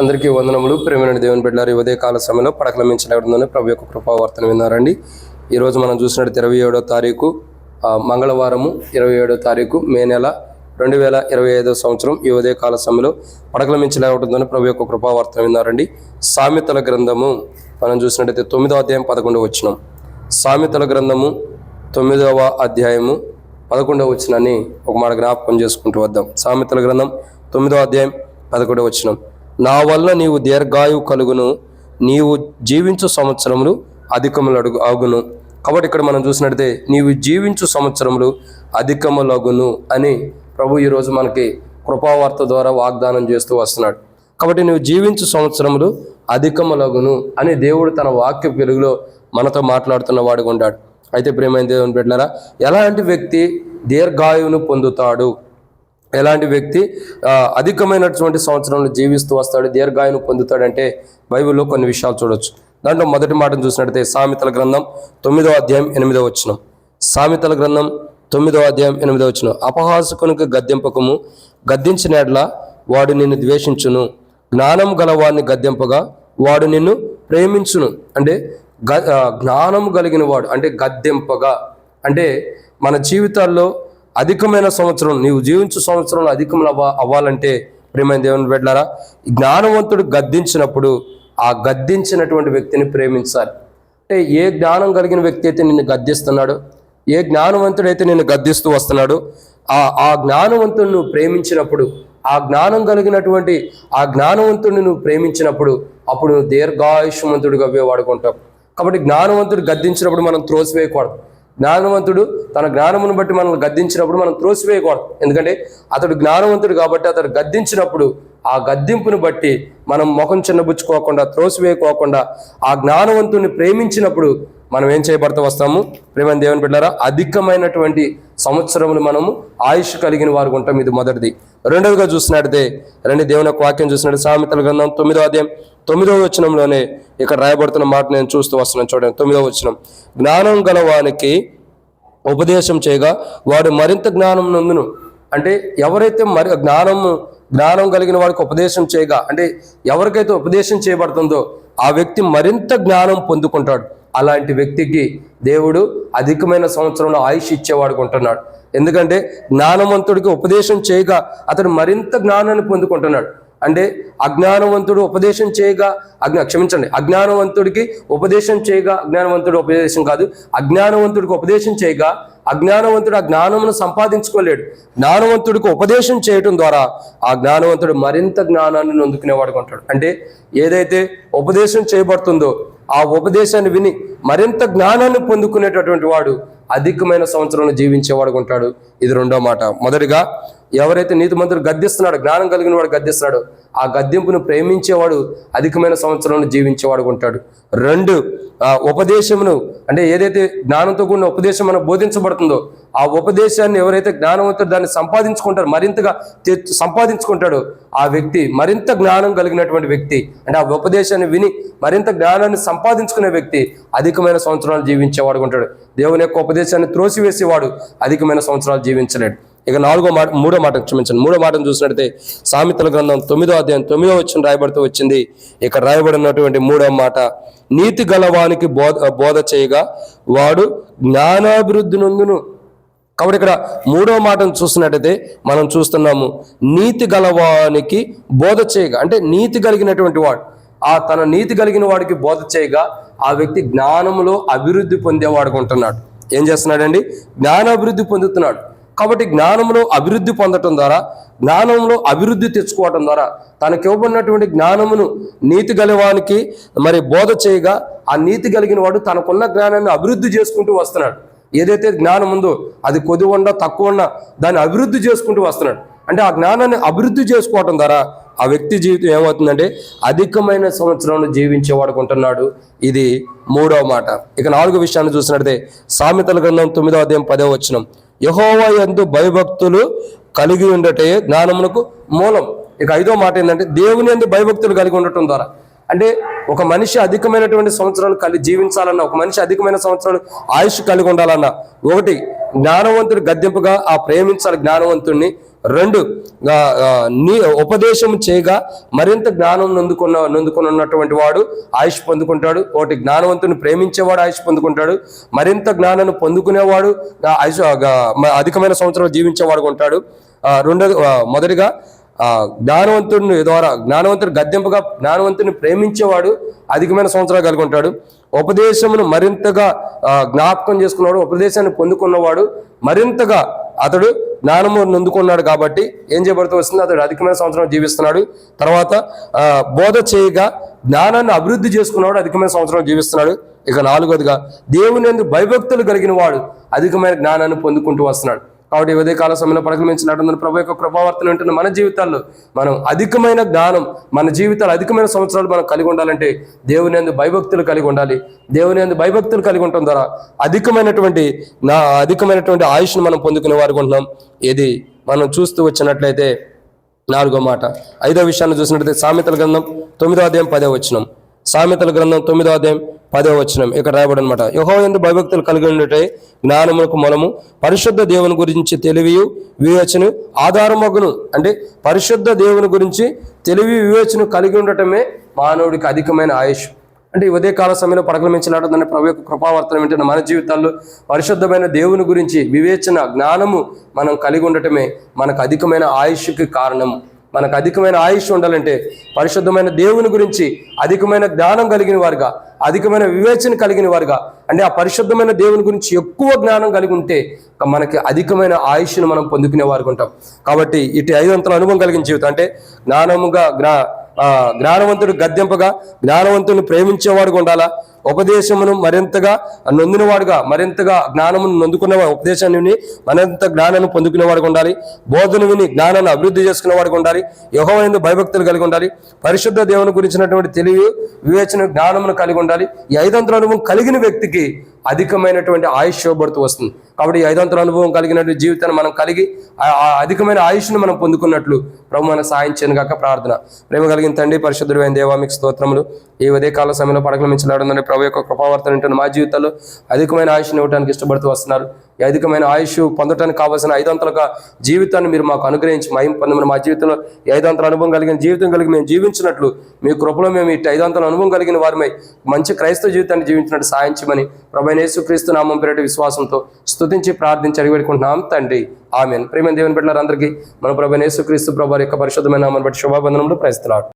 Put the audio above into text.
అందరికీ వందనములు. ప్రేమైన దేవుని బిడ్డారు ఉదయ కాల సమయంలో పడకల మించిన ప్రభు యొక్క కృపావర్తన విన్నారండి. ఈరోజు మనం చూసినట్టు ఇరవై ఏడో తారీఖు మంగళవారము ఇరవై ఏడో తారీఖు మే నెల రెండు వేల ఇరవై ఐదో సంవత్సరం ఈ ఉదయ కాల సమయంలో పడకల మించి ప్రభు యొక్క కృపావర్తన విన్నారండి. సామెతల గ్రంథము మనం చూసినట్టయితే తొమ్మిదో అధ్యాయం పదకొండు వచ్చినం సామెతల గ్రంథము తొమ్మిదవ అధ్యాయము పదకొండవ వచ్చినని ఒక మాట జ్ఞాపకం చేసుకుంటూ వద్దాం. సామెతల గ్రంథం తొమ్మిదవ అధ్యాయం పదకొండవ వచ్చినాం నా వల్ల నీవు దీర్ఘాయువు కలుగును నీవు జీవించు సంవత్సరములు అధికములు అడుగు అగును కాబట్టి ఇక్కడ మనం చూసినట్టే నీవు జీవించు సంవత్సరములు అధికములగును అని ప్రభు ఈరోజు మనకి కృపావార్త ద్వారా వాగ్దానం చేస్తూ వస్తున్నాడు. కాబట్టి నువ్వు జీవించు సంవత్సరములు అధికములగును అని దేవుడు తన వాక్య వెలుగులో మనతో మాట్లాడుతున్న వాడుగా ఉన్నాడు అయితే ప్రేమైన దేవుని బిడ్డలారా ఎలాంటి వ్యక్తి దీర్ఘాయువును పొందుతాడు? ఎలాంటి వ్యక్తి అధికమైనటువంటి సంవత్సరంలో జీవిస్తూ వస్తాడు దీర్ఘాయును పొందుతాడంటే బైబిల్లో కొన్ని విషయాలు చూడొచ్చు. దాంట్లో మొదటి మాటను చూసినట్టయితే సామెతల గ్రంథం తొమ్మిదో అధ్యాయం ఎనిమిదో వచ్చిన సామెతల గ్రంథం తొమ్మిదో అధ్యాయం ఎనిమిదో వచ్చిన అపహాసకునికి గద్దెంపకము గద్దించినట్ల వాడు నిన్ను ద్వేషించును. జ్ఞానం గలవాడిని గద్దెంపగా వాడు నిన్ను ప్రేమించును. అంటే గ జ్ఞానం కలిగిన వాడు అంటే గద్దెంపగా. అంటే మన జీవితాల్లో అధికమైన సంవత్సరం నీవు జీవించు సంవత్సరం అధికంలో అవ్వాలంటే ప్రేమైన దేవుని బిడ్డారా జ్ఞానవంతుడు గద్దించినప్పుడు ఆ గద్దించినటువంటి వ్యక్తిని ప్రేమించాలి. అంటే ఏ జ్ఞానం కలిగిన వ్యక్తి అయితే నిన్ను గద్దిస్తున్నాడో ఏ జ్ఞానవంతుడైతే నిన్ను గద్దిస్తూ వస్తున్నాడో ఆ ఆ జ్ఞానవంతుడిని నువ్వు ప్రేమించినప్పుడు ఆ జ్ఞానం కలిగినటువంటి ఆ జ్ఞానవంతుడిని నువ్వు ప్రేమించినప్పుడు అప్పుడు నువ్వు దీర్ఘాయుష్మంతుడిగా వాడుకుంటావు. కాబట్టి జ్ఞానవంతుడు గద్దించినప్పుడు మనం త్రోసివేయకూడదు. జ్ఞానవంతుడు తన జ్ఞానమును బట్టి మనల్ని గద్దించినప్పుడు మనం త్రోసివేయకూడదు. ఎందుకంటే అతడు జ్ఞానవంతుడు కాబట్టి అతడు గద్దించినప్పుడు ఆ గద్దింపును బట్టి మనం ముఖం చిన్నబుచ్చుకోకుండా త్రోసివేయకోకుండా ఆ జ్ఞానవంతుని ప్రేమించినప్పుడు మనం ఏం చేయబడుతూ వస్తాము? ప్రేమ దేవుని బిడ్డారా అధికమైనటువంటి సంవత్సరములు మనము ఆయుష్ కలిగిన వారు ఉంటాం. ఇది మొదటిది. రెండవదిగా చూసినట్టే రెండు దేవుని యొక్క వాక్యం చూసినట్టు సామెతల గ్రంథం తొమ్మిదో అధ్యాయం తొమ్మిదవ వచనంలోనే ఇక్కడ రాయబడుతున్న మాట నేను చూస్తూ వస్తున్నాను చూడండి. తొమ్మిదవ వచనం. జ్ఞానం గలవానికి ఉపదేశం చేయగా వాడు మరింత జ్ఞానం నందును. అంటే ఎవరైతే మరి జ్ఞానము జ్ఞానం కలిగిన వాడికి ఉపదేశం చేయగా అంటే ఎవరికైతే ఉపదేశం చేయబడుతుందో ఆ వ్యక్తి మరింత జ్ఞానం పొందుకుంటాడు. అలాంటి వ్యక్తికి దేవుడు అధికమైన సంవత్సరంలో ఆయుష్ ఇచ్చేవాడు ఉంటున్నాడు. ఎందుకంటే జ్ఞానవంతుడికి ఉపదేశం చేయగా అతడు మరింత జ్ఞానాన్ని పొందుకుంటున్నాడు. అంటే అజ్ఞానవంతుడు ఉపదేశం చేయగా అజ్ఞా క్షమించండి అజ్ఞానవంతుడికి ఉపదేశం చేయగా అజ్ఞానవంతుడు ఉపదేశం కాదు అజ్ఞానవంతుడికి ఉపదేశం చేయగా అజ్ఞానవంతుడు ఆ జ్ఞానమును సంపాదించుకోలేడు. జ్ఞానవంతుడికి ఉపదేశం చేయటం ద్వారా ఆ జ్ఞానవంతుడు మరింత జ్ఞానాన్ని నొందుకునేవాడుగా ఉంటాడు. అంటే ఏదైతే ఉపదేశం చేయబడుతుందో ఆ ఉపదేశాన్ని విని మరింత జ్ఞానాన్ని పొందుకునేటటువంటి వాడు అధికమైన సంవత్సరంలో జీవించేవాడు ఉంటాడు. ఇది రెండో మాట. మొదటిగా ఎవరైతే నీతిమంతుడు గద్దిస్తున్నాడు జ్ఞానం కలిగిన వాడు గద్దిస్తున్నాడు ఆ గద్దింపును ప్రేమించేవాడు అధికమైన సంవత్సరంలో జీవించేవాడు ఉంటాడు. రెండు ఉపదేశమును అంటే ఏదైతే జ్ఞానంతో కూడిన ఉపదేశం మనకు బోధించబడుతుందో ఆ ఉపదేశాన్ని ఎవరైతే జ్ఞానవంతుడు దాన్ని సంపాదించుకుంటారో మరింతగా సంపాదించుకుంటాడు ఆ వ్యక్తి మరింత జ్ఞానం కలిగినటువంటి వ్యక్తి. అంటే ఆ ఉపదేశాన్ని విని మరింత జ్ఞానాన్ని సంపాదించుకునే వ్యక్తి అధికమైన సంవత్సరాలు జీవించేవాడు ఉంటాడు. దేవుని యొక్క ఉపదేశాన్ని త్రోసివేసేవాడు అధికమైన సంవత్సరాలు జీవించలేడు. ఇక నాలుగో మాట మూడో మాట క్షమించండి. మూడో మాటను చూసినట్టయితే సామెతల గ్రంథం తొమ్మిదో అధ్యాయం తొమ్మిదో వచ్చిన రాయబడుతూ వచ్చింది. ఇక్కడ రాయబడినటువంటి మూడో మాట నీతి గలవానికి బోధ బోధ చేయగా వాడు జ్ఞానాభివృద్ధి నందును. కాబట్టి ఇక్కడ మూడో మాటను చూసినట్టయితే మనం చూస్తున్నాము నీతి గలవానికి బోధ చేయగా అంటే నీతి కలిగినటువంటి వాడు ఆ తన నీతి కలిగిన వాడికి బోధ చేయగా ఆ వ్యక్తి జ్ఞానములో అభివృద్ధి పొందేవాడుగా ఉంటున్నాడు ఏం చేస్తున్నాడండి? జ్ఞానాభివృద్ధి పొందుతున్నాడు. కాబట్టి జ్ఞానంలో అభివృద్ధి పొందటం ద్వారా జ్ఞానంలో అభివృద్ధి తెచ్చుకోవటం ద్వారా తనకి ఇవ్వబడినటువంటి జ్ఞానమును నీతి గలవానికి మరి బోధ చేయగా ఆ నీతి కలిగిన వాడు తనకున్న జ్ఞానాన్ని అభివృద్ధి చేసుకుంటూ వస్తున్నాడు. ఏదైతే జ్ఞానం ఉందో అది కొద్ది ఉన్నా తక్కువ ఉన్నా దాన్ని అభివృద్ధి చేసుకుంటూ వస్తున్నాడు. అంటే ఆ జ్ఞానాన్ని అభివృద్ధి చేసుకోవటం ద్వారా ఆ వ్యక్తి జీవితం ఏమవుతుందంటే అధికమైన సంవత్సరంలో జీవించేవాడు ఉంటున్నాడు ఇది మూడవ మాట. ఇక నాలుగో విషయాన్ని చూసినట్టే సామెతల గ్రంథం తొమ్మిదవ అధ్యాయం పదవ వచనం. యహోవా యందు భయభక్తులు కలిగి ఉండటే జ్ఞానమునకు మూలం. ఇక ఐదో మాట ఏంటంటే దేవుని ఎందు భయభక్తులు కలిగి ఉండటం ద్వారా. అంటే ఒక మనిషి అధికమైనటువంటి సంవత్సరాలు కలిగి జీవించాలన్నా ఒక మనిషి అధికమైన సంవత్సరాలు ఆయుష్ కలిగి ఉండాలన్నా ఒకటి జ్ఞానవంతుడు గద్దెంపుగా ఆ ప్రేమించాలి జ్ఞానవంతుడిని రెండు నీ ఉపదేశం చేయగా మరింత జ్ఞానం నొందుకున్న నొందుకుని ఉన్నటువంటి వాడు ఆయుష్ పొందుకుంటాడు. ఒకటి జ్ఞానవంతుని ప్రేమించేవాడు ఆయుష్ పొందుకుంటాడు. మరింత జ్ఞానాన్ని పొందుకునేవాడు ఆయుష ఆయుష్ మ- అధికమైన సంవత్సరాలు జీవించేవాడు ఉంటాడు. రెండో మొదటిగా జ్ఞానవంతుడిని ద్వారా జ్ఞానవంతుడు గద్దెంపుగా జ్ఞానవంతుని ప్రేమించేవాడు అధికమైన సంవత్సరాలు కలిగి ఉంటాడు ఉపదేశమును మరింతగా జ్ఞాపకం చేసుకున్నాడు ఉపదేశాన్ని పొందుకున్నవాడు మరింతగా అతడు జ్ఞానము నొందుకున్నాడు కాబట్టి ఏం చేయబడుతూ వస్తుంది? అతడు అధికమైన సంవత్సరం జీవిస్తున్నాడు. తర్వాత బోధ చేయగా జ్ఞానాన్ని అభివృద్ధి చేసుకున్నవాడు అధికమైన సంవత్సరం జీవిస్తున్నాడు. ఇక నాలుగోదిగా దేవుని యందు భయభక్తులు కలిగిన వాడు అధికమైన జ్ఞానాన్ని పొందుకుంటూ వస్తున్నాడు. కాబట్టి ఈ ఉదయకాల సమయంలో పడకలించినటువంటి ప్రభు యొక్క ప్రభావర్తన ఉంటున్న మన జీవితాల్లో మనం అధికమైన జ్ఞానం మన జీవితాలు అధికమైన సంవత్సరాలు మనం కలిగి ఉండాలంటే దేవుని అందు భయభక్తులు కలిగి ఉండాలి. దేవుని అందు భయభక్తులు కలిగి ఉండటం ద్వారా అధికమైనటువంటి నా అధికమైనటువంటి ఆయుష్ను మనం పొందుకునే వారు ఉంటున్నాం. ఇది మనం చూస్తూ వచ్చినట్లయితే నాలుగో మాట. ఐదో విషయాన్ని చూసినట్లయితే సామెతల గ్రంథం తొమ్మిదో అధ్యాయం పదే వచ్చినాం సామెతల గ్రంథం తొమ్మిదో అధ్యాయం పదో వచనం ఇక్కడ రాయబడి అనమాట యహో ఎందు భయభక్తులు కలిగి ఉండటే జ్ఞానములకు మూలము పరిశుద్ధ దేవుని గురించి తెలివియు వివేచన ఆధారమగును. అంటే పరిశుద్ధ దేవుని గురించి తెలివి వివేచన కలిగి ఉండటమే మానవుడికి అధికమైన ఆయుష్. అంటే ఈ ఉదయకాల సమయంలో పడకలమించినటువంటి ప్రభు యొక్క కృపావర్తనం ఏంటంటే మన జీవితాల్లో పరిశుద్ధమైన దేవుని గురించి వివేచన జ్ఞానము మనం కలిగి ఉండటమే మనకు అధికమైన ఆయుష్కి కారణము మనకు అధికమైన ఆయుష్ ఉండాలంటే పరిశుద్ధమైన దేవుని గురించి అధికమైన జ్ఞానం కలిగిన వారుగా అధికమైన వివేచన కలిగిన వారుగా. అంటే ఆ పరిశుద్ధమైన దేవుని గురించి ఎక్కువ జ్ఞానం కలిగి ఉంటే మనకి అధికమైన ఆయుష్ను మనం పొందుకునే వారు ఉంటాం. కాబట్టి ఇటు ఐదంతల అనుభవం కలిగిన జీవితం అంటే జ్ఞానముగా జ్ఞా జ్ఞానవంతుడు గద్దెంపగా జ్ఞానవంతుని ప్రేమించేవాడుగా ఉండాలా? ఉపదేశమును మరింతగా నొందినవాడుగా మరింతగా జ్ఞానమును నొందుకున్న ఉపదేశాన్ని విని మరింత జ్ఞానాన్ని పొందుకునేవాడుగా ఉండాలి. బోధన విని జ్ఞానాన్ని అభివృద్ధి చేసుకునేవాడుగా ఉండాలి. యహోవైన భయభక్తులు కలిగి ఉండాలి. పరిశుద్ధ దేవుని గురించినటువంటి తెలివి వివేచన జ్ఞానమును కలిగి ఉండాలి. ఈ ఐదంతల అనుభవం కలిగిన వ్యక్తికి అధికమైనటువంటి ఆయుష్ ఇవ్వబడుతూ వస్తుంది. కాబట్టి ఈ ఐదంతల అనుభవం కలిగినటువంటి జీవితాన్ని మనం కలిగి అధికమైన ఆయుష్ను మనం పొందుకున్నట్లు ప్రభు మన సాయం చేయను గాక ప్రార్థన. ప్రేమ కలిగిన తండ్రి పరిశుద్ధుడైన దేవా మీకు స్తోత్రములు. ఈ ఉదయకాల సమయంలో పడకల మించలాడుందని ప్రభు యొక్క కృపావర్తన ఉంటున్న మా జీవితాల్లో అధికమైన ఆయుష్ని ఇవ్వడానికి ఇష్టపడుతూ వస్తున్నారు. ఈ అధికమైన ఆయుష్ పొందడానికి కావాల్సిన ఐదంతలుగా జీవితాన్ని మీరు మాకు అనుగ్రహించి మహిం పొందమని మా జీవితంలో ఈ ఐదంతల అనుభవం కలిగిన జీవితం కలిగి మేము జీవించినట్లు మీ కృపలో మేము ఇటు ఐదంతల అనుభవం కలిగిన వారిమై మంచి క్రైస్తవ జీవితాన్ని జీవించినట్టు సాయించమని ప్రభు యేసుక్రీస్తు నామం పేరటి విశ్వాసంతో స్తుతించి ప్రార్థించి అడిగిపెట్టుకుంటున్నాం తండ్రి ఆమెన్. ప్రేమ దేవుని బిడ్డలందరికీ మన ప్రభు యేసుక్రీస్తు ప్రభు యొక్క పరిశుద్ధమైన నామని బట్టి శుభాబంధనంలో ప్రయత్నాడు